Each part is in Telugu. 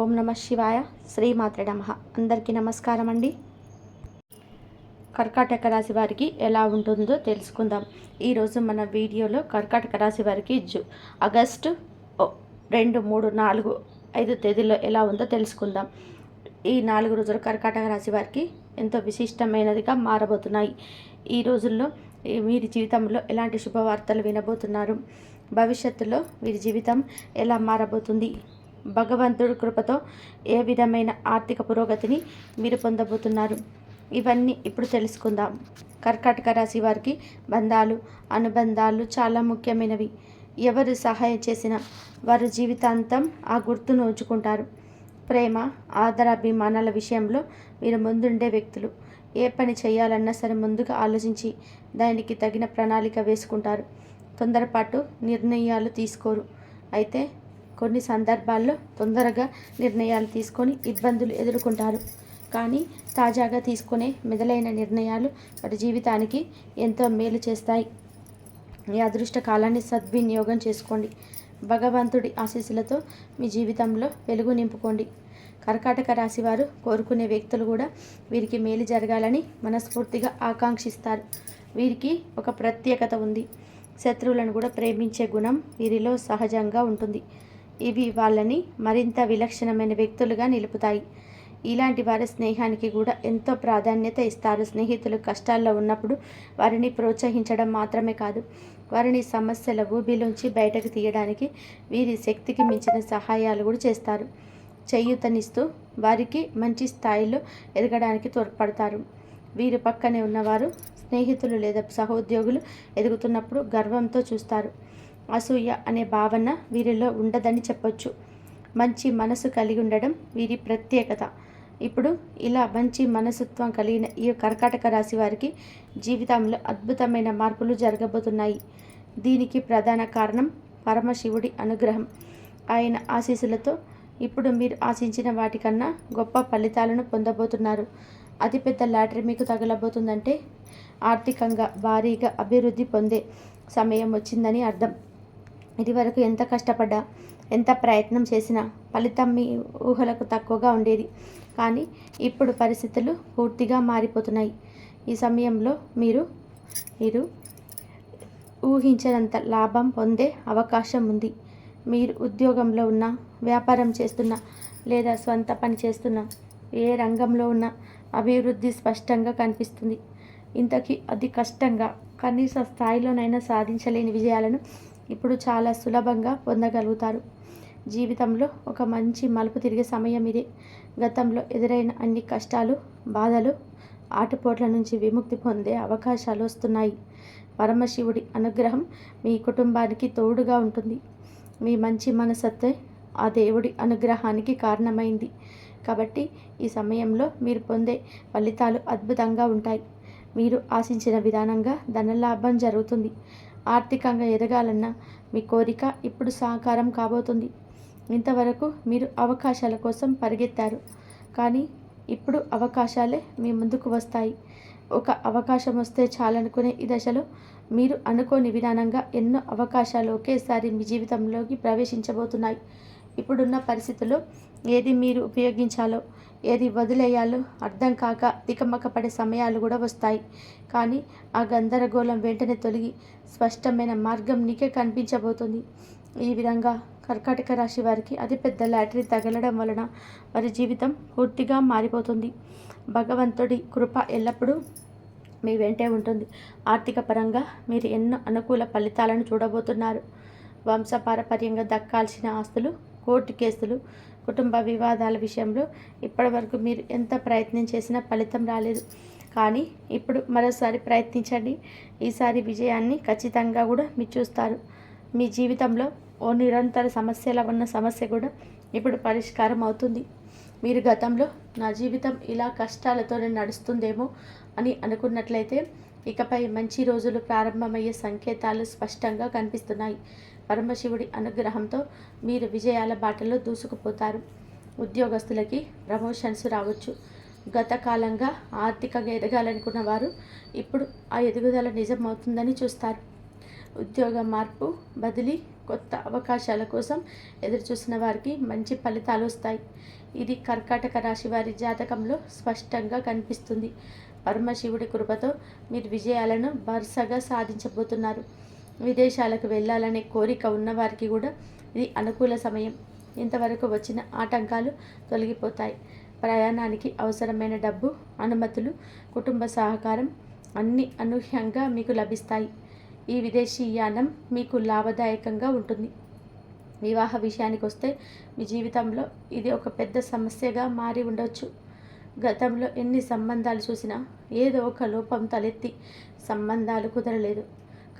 ఓం నమ శివాయ. శ్రీమాత్ర నమ. అందరికీ నమస్కారం అండి. కర్కాటక రాశి వారికి ఎలా ఉంటుందో తెలుసుకుందాం. ఈరోజు మన వీడియోలో కర్కాటక రాశి వారికి జు ఆగస్టు రెండు మూడు నాలుగు ఐదు తేదీలో ఎలా ఉందో తెలుసుకుందాం. ఈ నాలుగు రోజులు కర్కాటక రాశి వారికి ఎంతో విశిష్టమైనదిగా మారబోతున్నాయి. ఈ రోజుల్లో వీరి జీవితంలో ఎలాంటి శుభవార్తలు వినబోతున్నారు? భవిష్యత్తులో వీరి జీవితం ఎలా మారబోతుంది? భగవంతుడి కృపతో ఏ విధమైన ఆర్థిక పురోగతిని మీరు పొందబోతున్నారు? ఇవన్నీ ఇప్పుడు తెలుసుకుందాం. కర్కాటక రాశి వారికి బంధాలు అనుబంధాలు చాలా ముఖ్యమైనవి. ఎవరు సహాయం చేసినా వారు జీవితాంతం ఆ గుర్తును ఉంచుకుంటారు. ప్రేమ ఆదరాభిమానాల విషయంలో మీరు ముందుండే వ్యక్తులు. ఏ పని చేయాలన్నా సరే ముందుగా ఆలోచించి దానికి తగిన ప్రణాళిక వేసుకుంటారు. తొందరపాటు నిర్ణయాలు తీసుకోరు. అయితే కొన్ని సందర్భాల్లో తొందరగా నిర్ణయాలు తీసుకొని ఇబ్బందులు ఎదుర్కొంటారు. కానీ తాజాగా తీసుకునే మెదలైన నిర్ణయాలు వారి జీవితానికి ఎంతో మేలు చేస్తాయి. మీ అదృష్ట కాలాన్ని సద్వినియోగం చేసుకోండి. భగవంతుడి ఆశీస్సులతో మీ జీవితంలో వెలుగు నింపుకోండి. కర్కాటక రాశి వారు కోరుకునే వ్యక్తులు కూడా వీరికి మేలు జరగాలని మనస్ఫూర్తిగా ఆకాంక్షిస్తారు. వీరికి ఒక ప్రత్యేకత ఉంది. శత్రువులను కూడా ప్రేమించే గుణం వీరిలో సహజంగా ఉంటుంది. ఇవి వాళ్ళని మరింత విలక్షణమైన వ్యక్తులుగా నిలుపుతాయి. ఇలాంటి వారి స్నేహానికి కూడా ఎంతో ప్రాధాన్యత ఇస్తారు. స్నేహితులు కష్టాల్లో ఉన్నప్పుడు వారిని ప్రోత్సహించడం మాత్రమే కాదు వారిని సమస్యల ఊబిలోంచి బయటకు తీయడానికి వీరి శక్తికి మించిన సహాయాలు కూడా చేస్తారు. చేయూతనిస్తూ వారికి మంచి స్థాయిలో ఎదగడానికి తోడ్పడతారు. వీరి పక్కనే ఉన్నవారు స్నేహితులు లేదా సహోద్యోగులు ఎదుగుతున్నప్పుడు గర్వంతో చూస్తారు. అసూయ అనే భావన వీరిలో ఉండదని చెప్పొచ్చు. మంచి మనసు కలిగి ఉండడం వీరి ప్రత్యేకత. ఇప్పుడు ఇలా మంచి మనసుత్వం కలిగిన ఈ కర్కాటక రాశి వారికి జీవితంలో అద్భుతమైన మార్పులు జరగబోతున్నాయి. దీనికి ప్రధాన కారణం పరమశివుడి అనుగ్రహం. ఆయన ఆశీస్సులతో ఇప్పుడు మీరు ఆశించిన వాటికన్నా గొప్ప ఫలితాలను పొందబోతున్నారు. అతిపెద్ద లాటరీ మీకు తగలబోతుందంటే ఆర్థికంగా భారీగా అభివృద్ధి పొందే సమయం వచ్చిందని అర్థం. ఇదివరకు ఎంత కష్టపడ్డా ఎంత ప్రయత్నం చేసినా ఫలితం మీ ఊహలకు తక్కువగా ఉండేది. కానీ ఇప్పుడు పరిస్థితులు పూర్తిగా మారిపోతున్నాయి. ఈ సమయంలో మీరు మీరు ఊహించినంత లాభం పొందే అవకాశం ఉంది. మీరు ఉద్యోగంలో ఉన్న వ్యాపారం చేస్తున్న లేదా స్వంత పని చేస్తున్న ఏ రంగంలో ఉన్న అభివృద్ధి స్పష్టంగా కనిపిస్తుంది. ఇంతకీ అతి కష్టంగా కనీస స్థాయిలోనైనా సాధించలేని విజయాలను ఇప్పుడు చాలా సులభంగా పొందగలుగుతారు. జీవితంలో ఒక మంచి మలుపు తిరిగే సమయం ఇది. గతంలో ఎదురైన అన్ని కష్టాలు బాధలు ఆటుపోట్ల నుంచి విముక్తి పొందే అవకాశాలు వస్తున్నాయి. పరమశివుడి అనుగ్రహం మీ కుటుంబానికి తోడుగా ఉంటుంది. మీ మంచి మనసత్తే ఆ దేవుడి అనుగ్రహానికి కారణమైంది. కాబట్టి ఈ సమయంలో మీరు పొందే ఫలితాలు అద్భుతంగా ఉంటాయి. మీరు ఆశించిన విధానంగా ధనలాభం జరుగుతుంది. ఆర్థికంగా ఎదగాలన్న మీ కోరిక ఇప్పుడు సాకారం కాబోతుంది. ఇంతవరకు మీరు అవకాశాల కోసం పరిగెత్తారు. కానీ ఇప్పుడు అవకాశాలే మీ ముందుకు వస్తాయి. ఒక అవకాశం వస్తే చాలనుకునే ఈ దశలో మీరు అనుకోని విధానంగా ఎన్నో అవకాశాలు ఒకేసారి మీ జీవితంలోకి ప్రవేశించబోతున్నాయి. ఇప్పుడున్న పరిస్థితుల్లో ఏది మీరు ఉపయోగించాలో ఏది వదిలేయాలో అర్థం కాక తికమక పడే సమయాలు కూడా వస్తాయి. కానీ ఆ గందరగోళం వెంటనే తొలగి స్పష్టమైన మార్గం నీకే కనిపించబోతుంది. ఈ విధంగా కర్కాటక రాశి వారికి అతిపెద్ద లాటరీ తగలడం వలన వారి జీవితం పూర్తిగా మారిపోతుంది. భగవంతుడి కృప ఎల్లప్పుడూ మీ వెంటే ఉంటుంది. ఆర్థిక పరంగా మీరు ఎన్నో అనుకూల ఫలితాలను చూడబోతున్నారు. వంశపారపర్యంగా దక్కాల్సిన ఆస్తులు కోర్టు కేసులు కుటుంబ వివాదాల విషయంలో ఇప్పటివరకు మీరు ఎంత ప్రయత్నం చేసినా ఫలితం రాలేదు. కానీ ఇప్పుడు మరోసారి ప్రయత్నించండి. ఈసారి విజయాన్ని ఖచ్చితంగా కూడా మీరు చూస్తారు. మీ జీవితంలో ఓ నిరంతర సమస్యల ఉన్న సమస్య కూడా ఇప్పుడు పరిష్కారం అవుతుంది. మీరు గతంలో నా జీవితం ఇలా కష్టాలతోనే నడుస్తుందేమో అని అనుకున్నట్లయితే ఇకపై మంచి రోజులు ప్రారంభమయ్యే సంకేతాలు స్పష్టంగా కనిపిస్తున్నాయి. పరమశివుడి అనుగ్రహంతో మీరు విజయాల బాటలో దూసుకుపోతారు. ఉద్యోగస్తులకి ప్రమోషన్స్ రావచ్చు. గత కాలంగా ఆర్థికంగా ఎదగాలనుకున్న వారు ఇప్పుడు ఆ ఎదుగుదల నిజం అవుతుందని చూస్తారు. ఉద్యోగ మార్పు బదిలీ కొత్త అవకాశాల కోసం ఎదురుచూసిన వారికి మంచి ఫలితాలు వస్తాయి. ఇది కర్కాటక రాశి వారి జాతకంలో స్పష్టంగా కనిపిస్తుంది. పరమశివుడి కృపతో మీరు విజయాలను వరుసగా సాధించబోతున్నారు. విదేశాలకు వెళ్ళాలనే కోరిక ఉన్నవారికి కూడా ఇది అనుకూల సమయం. ఇంతవరకు వచ్చిన ఆటంకాలు తొలగిపోతాయి. ప్రయాణానికి అవసరమైన డబ్బు అనుమతులు కుటుంబ సహకారం అన్ని అనూహ్యంగా మీకు లభిస్తాయి. ఈ విదేశీ యానం మీకు లాభదాయకంగా ఉంటుంది. వివాహ విషయానికి వస్తే మీ జీవితంలో ఇది ఒక పెద్ద సమస్యగా మారి ఉండవచ్చు గతంలో ఎన్ని సంబంధాలు చూసినా ఏదో ఒక లోపం తలెత్తి సంబంధాలు కుదరలేదు.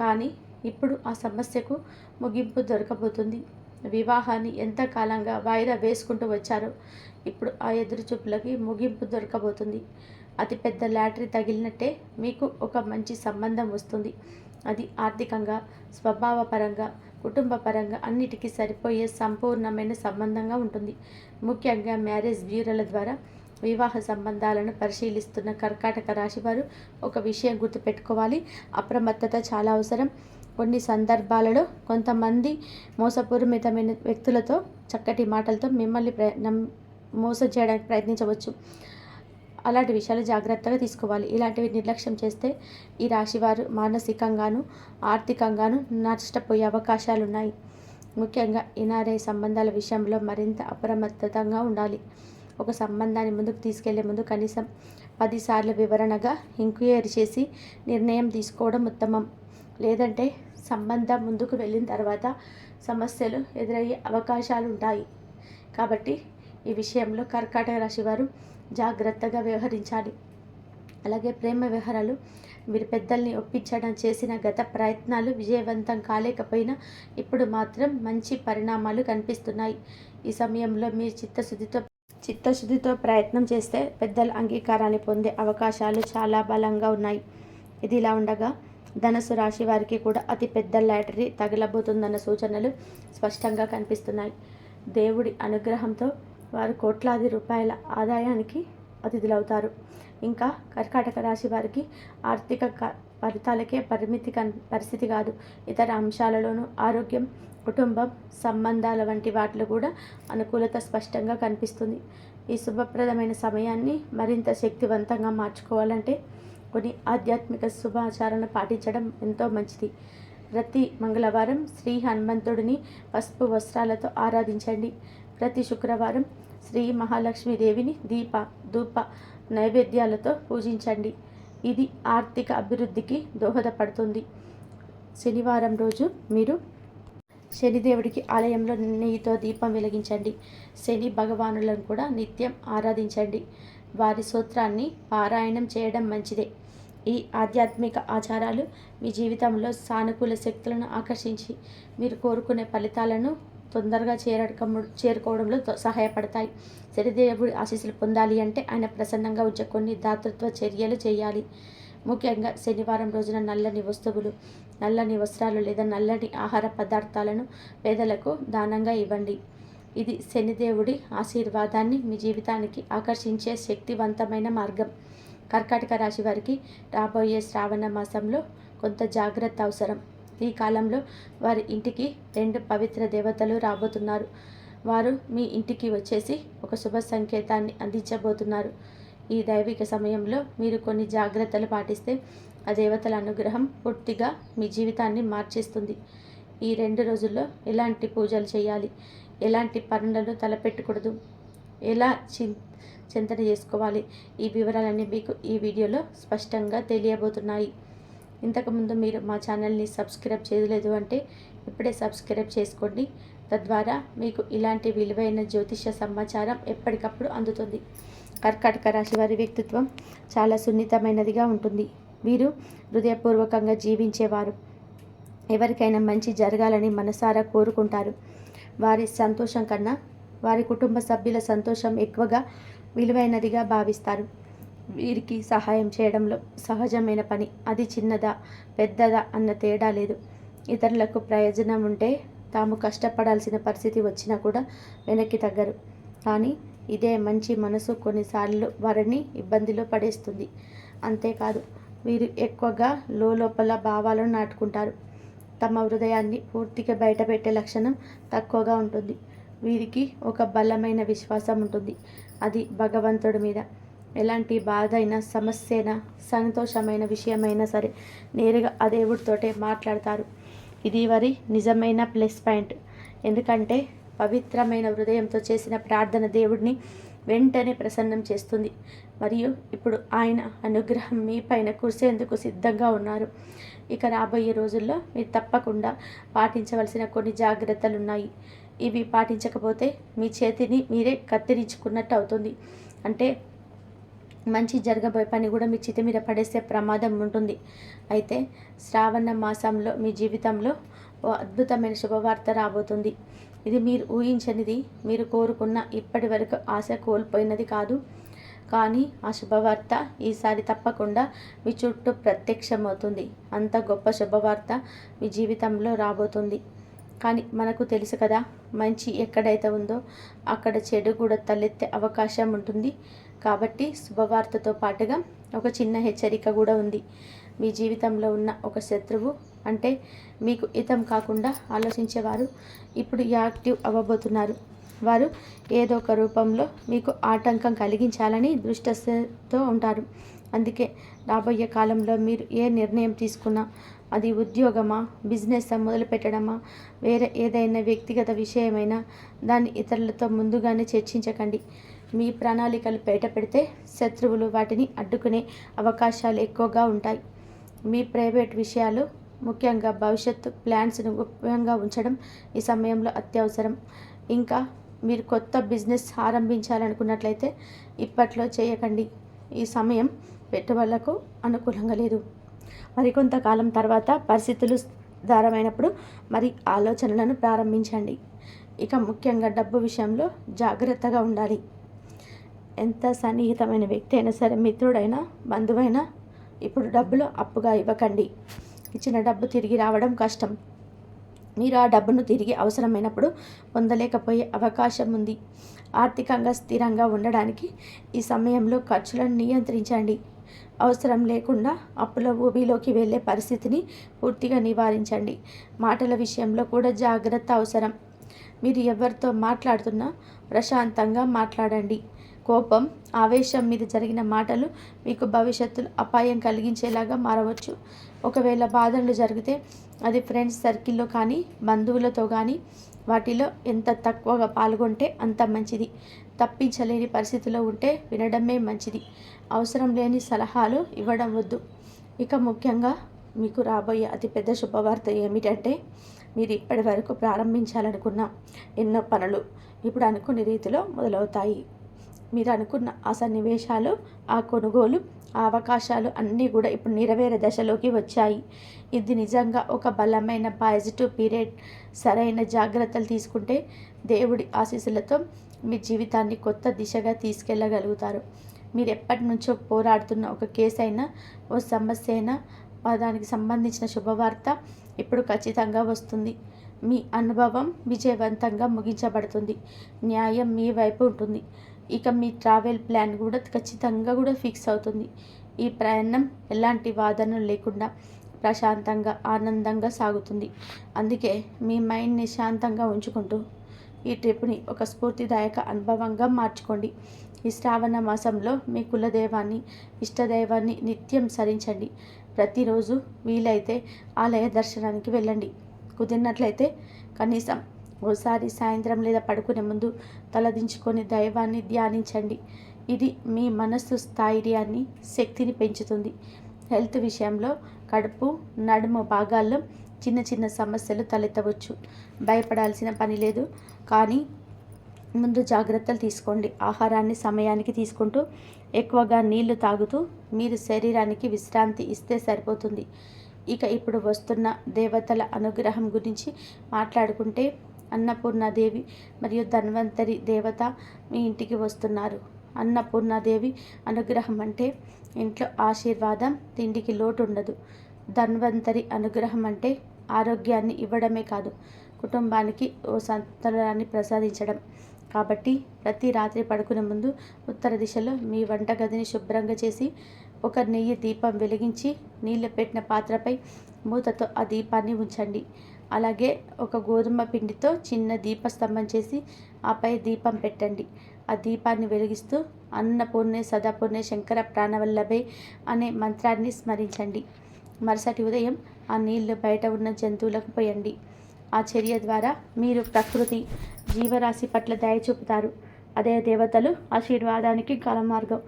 కానీ ఇప్పుడు ఆ సమస్యకు ముగింపు దొరకబోతుంది. వివాహాన్ని ఎంతకాలంగా వాయిదా వేసుకుంటూ వచ్చారో ఇప్పుడు ఆ ఎదురుచూపులకి ముగింపు దొరకబోతుంది. అతిపెద్ద లాటరీ తగిలినట్టే మీకు ఒక మంచి సంబంధం వస్తుంది. అది ఆర్థికంగా స్వభావపరంగా కుటుంబపరంగా అన్నిటికీ సరిపోయే సంపూర్ణమైన సంబంధంగా ఉంటుంది. ముఖ్యంగా మ్యారేజ్ బ్యూరోల ద్వారా వివాహ సంబంధాలను పరిశీలిస్తున్న కర్కాటక రాశి వారు ఒక విషయం గుర్తుపెట్టుకోవాలి. అప్రమత్తత చాలా అవసరం. కొన్ని సందర్భాలలో కొంతమంది మోసపూరితమైన వ్యక్తులతో చక్కటి మాటలతో మిమ్మల్ని మోసం చేయడానికి ప్రయత్నించవచ్చు. అలాంటి విషయాలు జాగ్రత్తగా తీసుకోవాలి. ఇలాంటివి నిర్లక్ష్యం చేస్తే ఈ రాశివారు మానసికంగాను ఆర్థికంగాను నష్టపోయే అవకాశాలు ఉన్నాయి ముఖ్యంగా ఇనారే సంబంధాల విషయంలో మరింత అప్రమత్తతంగా ఉండాలి. ఒక సంబంధాన్ని ముందుకు తీసుకెళ్ళే ముందు కనీసం పదిసార్లు వివరణగా ఎంక్వైరీ చేసి నిర్ణయం తీసుకోవడం ఉత్తమం. లేదంటే సంబంధం ముందుకు వెళ్ళిన తర్వాత సమస్యలు ఎదురయ్యే అవకాశాలు ఉంటాయి కాబట్టి ఈ విషయంలో కర్కాటక రాశి వారు జాగ్రత్తగా వ్యవహరించాలి. అలాగే ప్రేమ వ్యవహారాలు మీరు పెద్దల్ని ఒప్పించడం చేసిన గత ప్రయత్నాలు విజయవంతం కాలేకపోయినా ఇప్పుడు మాత్రం మంచి పరిణామాలు కనిపిస్తున్నాయి. ఈ సమయంలో మీరు చిత్తశుద్ధితో చిత్తశుద్ధితో ప్రయత్నం చేస్తే పెద్దల అంగీకారాన్ని పొందే అవకాశాలు చాలా బలంగా ఉన్నాయి. ఇది ఇలా ఉండగా ధనస్సు రాశి వారికి కూడా అతి పెద్ద లాటరీ తగలబోతుందన్న సూచనలు స్పష్టంగా కనిపిస్తున్నాయి. దేవుడి అనుగ్రహంతో వారు కోట్లాది రూపాయల ఆదాయానికి అతిథులవుతారు. ఇంకా కర్కాటక రాశి వారికి ఆర్థిక ఫలితాలకే పరిమితి కన్ పరిస్థితి కాదు. ఇతర అంశాలలోనూ ఆరోగ్యం కుటుంబం సంబంధాల వంటి వాటిలో కూడా అనుకూలత స్పష్టంగా కనిపిస్తుంది. ఈ శుభప్రదమైన సమయాన్ని మరింత శక్తివంతంగా మార్చుకోవాలంటే కొన్ని ఆధ్యాత్మిక శుభాచారాలను పాటించడం ఎంతో మంచిది. ప్రతి మంగళవారం శ్రీ హనుమంతుడిని పసుపు వస్త్రాలతో ఆరాధించండి. ప్రతి శుక్రవారం శ్రీ మహాలక్ష్మీదేవిని దీప ధూప నైవేద్యాలతో పూజించండి. ఇది ఆర్థిక అభివృద్ధికి దోహదపడుతుంది. శనివారం రోజు మీరు శనిదేవుడికి ఆలయంలో నెయ్యితో దీపం వెలిగించండి. శని భగవానులను కూడా నిత్యం ఆరాధించండి. వారి సూత్రాన్ని పారాయణం చేయడం మంచిదే. ఈ ఆధ్యాత్మిక ఆచారాలు మీ జీవితంలో సానుకూల శక్తులను ఆకర్షించి మీరు కోరుకునే ఫలితాలను తొందరగా చేరడం చేరుకోవడంలో సహాయపడతాయి. శనిదేవుడి ఆశీస్సులు పొందాలి అంటే ఆయన ప్రసన్నంగా ఉంచే కొన్ని దాతృత్వ చర్యలు చేయాలి. ముఖ్యంగా శనివారం రోజున నల్లని వస్తువులు నల్లని వస్త్రాలు లేదా నల్లని ఆహార పదార్థాలను పేదలకు దానంగా ఇవ్వండి. ఇది శనిదేవుడి ఆశీర్వాదాన్ని మీ జీవితానికి ఆకర్షించే శక్తివంతమైన మార్గం. కర్కాటక రాశి వారికి రాబోయే శ్రావణ మాసంలో కొంత జాగ్రత్త అవసరం. ఈ కాలంలో వారి ఇంటికి రెండు పవిత్ర దేవతలు రాబోతున్నారు. వారు మీ ఇంటికి వచ్చేసి ఒక శుభ సంకేతాన్ని అందించబోతున్నారు. ఈ దైవిక సమయంలో మీరు కొన్ని జాగ్రత్తలు పాటిస్తే ఆ దేవతల అనుగ్రహం పూర్తిగా మీ జీవితాన్ని మార్చేస్తుంది. ఈ రెండు రోజుల్లో ఎలాంటి పూజలు చేయాలి? ఎలాంటి పనులను తలపెట్టకూడదు? ఎలా చింతన చేసుకోవాలి? ఈ వివరాలన్నీ మీకు ఈ వీడియోలో స్పష్టంగా తెలియబోతున్నాయి. ఇంతకుముందు మీరు మా ఛానల్ని సబ్స్క్రైబ్ చేయలేదు అంటే ఇప్పుడే సబ్స్క్రైబ్ చేసుకోండి. తద్వారా మీకు ఇలాంటి విలువైన జ్యోతిష సమాచారం ఎప్పటికప్పుడు అందుతుంది. కర్కాటక రాశి వారి వ్యక్తిత్వం చాలా సున్నితమైనదిగా ఉంటుంది. వీరు హృదయపూర్వకంగా జీవించేవారు. ఎవరికైనా మంచి జరగాలని మనసారా కోరుకుంటారు. వారి సంతోషం కన్నా వారి కుటుంబ సభ్యుల సంతోషం ఎక్కువగా విలువైనదిగా భావిస్తారు. వీరికి సహాయం చేయడంలో సహజమైన పని. అది చిన్నదా పెద్దదా అన్న తేడా లేదు. ఇతరులకు ప్రయోజనం ఉంటే తాము కష్టపడాల్సిన పరిస్థితి వచ్చినా కూడా వెనక్కి తగ్గరు. కానీ ఇదే మంచి మనసు కొన్నిసార్లు వారిని ఇబ్బందిలో పడేస్తుంది. అంతేకాదు వీరు ఎక్కువగా లోపల భావాలను నాటుకుంటారు. తమ హృదయాన్ని పూర్తిగా బయటపెట్టే లక్షణం తక్కువగా ఉంటుంది. వీరికి ఒక బలమైన విశ్వాసం ఉంటుంది. అది భగవంతుడి మీద. ఎలాంటి బాధ అయినా సమస్య అయినా సంతోషమైన విషయమైనా సరే నేరుగా ఆ దేవుడితోటే మాట్లాడతారు. ఇది వారి నిజమైన ప్లస్ పాయింట్. ఎందుకంటే పవిత్రమైన హృదయంతో చేసిన ప్రార్థన దేవుడిని వెంటనే ప్రసన్నం చేస్తుంది. మరియు ఇప్పుడు ఆయన అనుగ్రహం మీ పైన కురిసేందుకు సిద్ధంగా ఉన్నారు. ఇక రాబోయే రోజుల్లో మీరు తప్పకుండా పాటించవలసిన కొన్ని జాగ్రత్తలు ఉన్నాయి ఇవి పాటించకపోతే మీ చేతిని మీరే కత్తిరించుకున్నట్టు అవుతుంది. అంటే మంచి జరగబోయే పని కూడా మీ చితి మీద పడేసే ప్రమాదం ఉంటుంది. అయితే శ్రావణ మాసంలో మీ జీవితంలో ఓ అద్భుతమైన శుభవార్త రాబోతుంది. ఇది మీరు ఊహించనిది మీరు కోరుకున్న ఇప్పటి వరకు ఆశ కోల్పోయినది కాదు. కానీ ఆ శుభవార్త ఈసారి తప్పకుండా మీ చుట్టూ ప్రత్యక్షమవుతుంది. అంత గొప్ప శుభవార్త మీ జీవితంలో రాబోతుంది. కానీ మనకు తెలుసు కదా మంచి ఎక్కడైతే ఉందో అక్కడ చెడు కూడా తలెత్తే అవకాశం ఉంటుంది. కాబట్టి శుభవార్తతో పాటుగా ఒక చిన్న హెచ్చరిక కూడా ఉంది. మీ జీవితంలో ఉన్న ఒక శత్రువు అంటే మీకు హితం కాకుండా ఆలోచించేవారు ఇప్పుడు యాక్టివ్ అవ్వబోతున్నారు. వారు ఏదో ఒక రూపంలో మీకు ఆటంకం కలిగించాలని దృష్టతో ఉంటారు. అందుకే రాబోయే కాలంలో మీరు ఏ నిర్ణయం తీసుకున్నా అది ఉద్యోగమా? బిజినెస్ మొదలు పెట్టడమా వేరే ఏదైనా వ్యక్తిగత విషయమైనా? దాన్ని ఇతరులతో ముందుగానే చర్చించకండి. మీ ప్రణాళికలు బయట పెడితే శత్రువులు వాటిని అడ్డుకునే అవకాశాలు ఎక్కువగా ఉంటాయి. మీ ప్రైవేట్ విషయాలు ముఖ్యంగా భవిష్యత్తు ప్లాన్స్ను గోప్యంగా ఉంచడం ఈ సమయంలో అత్యవసరం. ఇంకా మీరు కొత్త బిజినెస్ ఆరంభించాలనుకున్నట్లయితే ఇప్పట్లో చేయకండి. ఈ సమయం పెట్టుబడులకు అనుకూలంగా లేదు. మరికొంతకాలం తర్వాత పరిస్థితులు ధారమైనప్పుడు మరి ఆలోచనలను ప్రారంభించండి. ఇక ముఖ్యంగా డబ్బు విషయంలో జాగ్రత్తగా ఉండాలి. ఎంత సన్నిహితమైన వ్యక్తి అయినా సరే మిత్రుడైనా బంధువైనా ఇప్పుడు డబ్బులు అప్పుగా ఇవ్వకండి. ఇచ్చిన డబ్బు తిరిగి రావడం కష్టం. మీరు ఆ డబ్బును తిరిగి అవసరమైనప్పుడు పొందలేకపోయే అవకాశం ఉంది. ఆర్థికంగా స్థిరంగా ఉండడానికి ఈ సమయంలో ఖర్చులను నియంత్రించండి. అవసరం లేకుండా అప్పుల ఊబిలోకి వెళ్ళే పరిస్థితిని పూర్తిగా నివారించండి. మాటల విషయంలో కూడా జాగ్రత్త అవసరం. మీరు ఎవరితో మాట్లాడుతున్నా ప్రశాంతంగా మాట్లాడండి. కోపం ఆవేశం మీద జరిగిన మాటలు మీకు భవిష్యత్తులో అపాయం కలిగించేలాగా మారవచ్చు. ఒకవేళ బాధలు జరిగితే అది ఫ్రెండ్స్ సర్కిల్లో కానీ బంధువులతో కానీ వాటిలో ఎంత తక్కువగా పాల్గొంటే అంత మంచిది. తప్పించలేని పరిస్థితిలో ఉంటే వినడమే మంచిది. అవసరం లేని సలహాలు ఇవ్వడం వద్దు. ఇక ముఖ్యంగా మీకు రాబోయే అతిపెద్ద శుభవార్త ఏమిటంటే మీరు ఇప్పటి వరకు ప్రారంభించాలనుకున్న ఎన్నో పనులు ఇప్పుడు అనుకునే రీతిలో మొదలవుతాయి. మీరు అనుకున్న ఆ సన్నివేశాలు ఆ కొనుగోలు ఆ అవకాశాలు అన్నీ కూడా ఇప్పుడు నెరవేరే దశలోకి వచ్చాయి. ఇది నిజంగా ఒక బలమైన పాజిటివ్ పీరియడ్. సరైన జాగ్రత్తలు తీసుకుంటే దేవుడి ఆశీస్సులతో మీ జీవితాన్ని కొత్త దిశగా తీసుకెళ్ళగలుగుతారు మీరు ఎప్పటి నుంచో పోరాడుతున్న ఒక కేసు అయినా ఓ సమస్య అయినా దానికి సంబంధించిన శుభవార్త ఇప్పుడు ఖచ్చితంగా వస్తుంది. మీ అనుభవం విజయవంతంగా ముగించబడుతుంది. న్యాయం మీ వైపు ఉంటుంది. ఇక మీ ట్రావెల్ ప్లాన్ కూడా ఖచ్చితంగా కూడా ఫిక్స్ అవుతుంది. ఈ ప్రయాణం ఎలాంటి వాదనలు లేకుండా ప్రశాంతంగా ఆనందంగా సాగుతుంది. అందుకే మీ మైండ్ని శాంతంగా ఉంచుకుంటూ ఈ ట్రిప్ని ఒక స్ఫూర్తిదాయక అనుభవంగా మార్చుకోండి. ఈ శ్రావణ మాసంలో మీ కులదైవాన్ని ఇష్టదైవాన్ని నిత్యం సరించండి ప్రతిరోజు వీలైతే ఆలయ దర్శనానికి వెళ్ళండి. కుదిరినట్లయితే కనీసం ఓసారి సాయంత్రం లేదా పడుకునే ముందు తలదించుకొని దైవాన్ని ధ్యానించండి. ఇది మీ మనస్సు స్థైర్యాన్ని శక్తిని పెంచుతుంది. హెల్త్ విషయంలో కడుపు నడుము భాగాల్లో చిన్న చిన్న సమస్యలు తలెత్తవచ్చు. భయపడాల్సిన పని లేదు. కానీ ముందు జాగ్రత్తలు తీసుకోండి. ఆహారాన్ని సమయానికి తీసుకుంటూ ఎక్కువగా నీళ్ళు తాగుతూ మీరు శరీరానికి విశ్రాంతి ఇస్తే సరిపోతుంది. ఇక ఇప్పుడు వస్తున్న దేవతల అనుగ్రహం గురించి మాట్లాడుకుంటే అన్నపూర్ణాదేవి మరియు ధన్వంతరి దేవత మీ ఇంటికి వస్తున్నారు. అన్నపూర్ణాదేవి అనుగ్రహం అంటే ఇంట్లో ఆశీర్వాదం తిండికి లోటు ఉండదు ధన్వంతరి అనుగ్రహం అంటే ఆరోగ్యాన్ని ఇవ్వడమే కాదు కుటుంబానికి ఓ సంతలాన్ని ప్రసాదించడం. కాబట్టి ప్రతి రాత్రి పడుకునే ముందు ఉత్తర దిశలో మీ వంటగదిని శుభ్రంగా చేసి ఒక నెయ్యి దీపం వెలిగించి నీళ్ళు పెట్టిన పాత్రపై మూతతో ఆ దీపాన్ని ఉంచండి. అలాగే ఒక గోధుమ పిండితో చిన్న దీపస్తంభం చేసి ఆపై దీపం పెట్టండి. ఆ దీపాన్ని వెలిగిస్తూ అన్నపూర్ణే సదాపూర్ణే శంకర ప్రాణవల్లభే అనే మంత్రాన్ని స్మరించండి. మరుసటి ఉదయం ఆ నీళ్ళు బయట ఉన్న జంతువులకు పోయండి. ఆ చర్య ద్వారా మీరు ప్రకృతి జీవరాశి పట్ల దయ చూపుతారు. అదే దేవతలు ఆశీర్వాదానికి మార్గం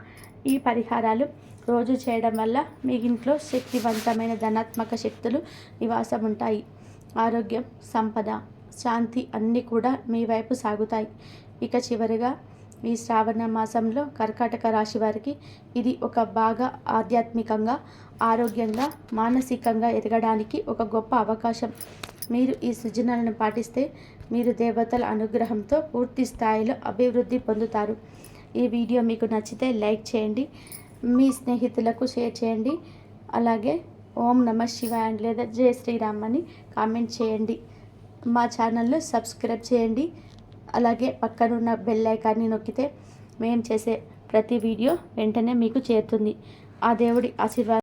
ఈ పరిహారాలు రోజు చేయడం వల్ల మీ ఇంట్లో శక్తివంతమైన ధనాత్మక శక్తులు నివాసం ఉంటాయి ఆరోగ్యం సంపద శాంతి అన్నీ కూడా మీ వైపు సాగుతాయి. ఇక చివరిగా ఈ శ్రావణ మాసంలో కర్కాటక రాశి వారికి ఇది ఒక బాగా ఆధ్యాత్మికంగా ఆరోగ్యంగా మానసికంగా ఎదగడానికి ఒక గొప్ప అవకాశం. మీరు ఈ సృజనలను పాటిస్తే మీరు దేవతల అనుగ్రహంతో పూర్తి స్థాయిలో అభివృద్ధి పొందుతారు. ఈ వీడియో మీకు నచ్చితే లైక్ చేయండి మీ స్నేహితులకు షేర్ చేయండి అలాగే ఓం నమ శివాయ లేదా జయ శ్రీరామ్ అని కామెంట్ చేయండి. మా ఛానల్లో సబ్స్క్రైబ్ చేయండి. అలాగే పక్కనున్న బెల్ ఐకాన్ని నొక్కితే మేము చేసే ప్రతి వీడియో వెంటనే మీకు చేరుతుంది. ఆ దేవుడి ఆశీర్వాదం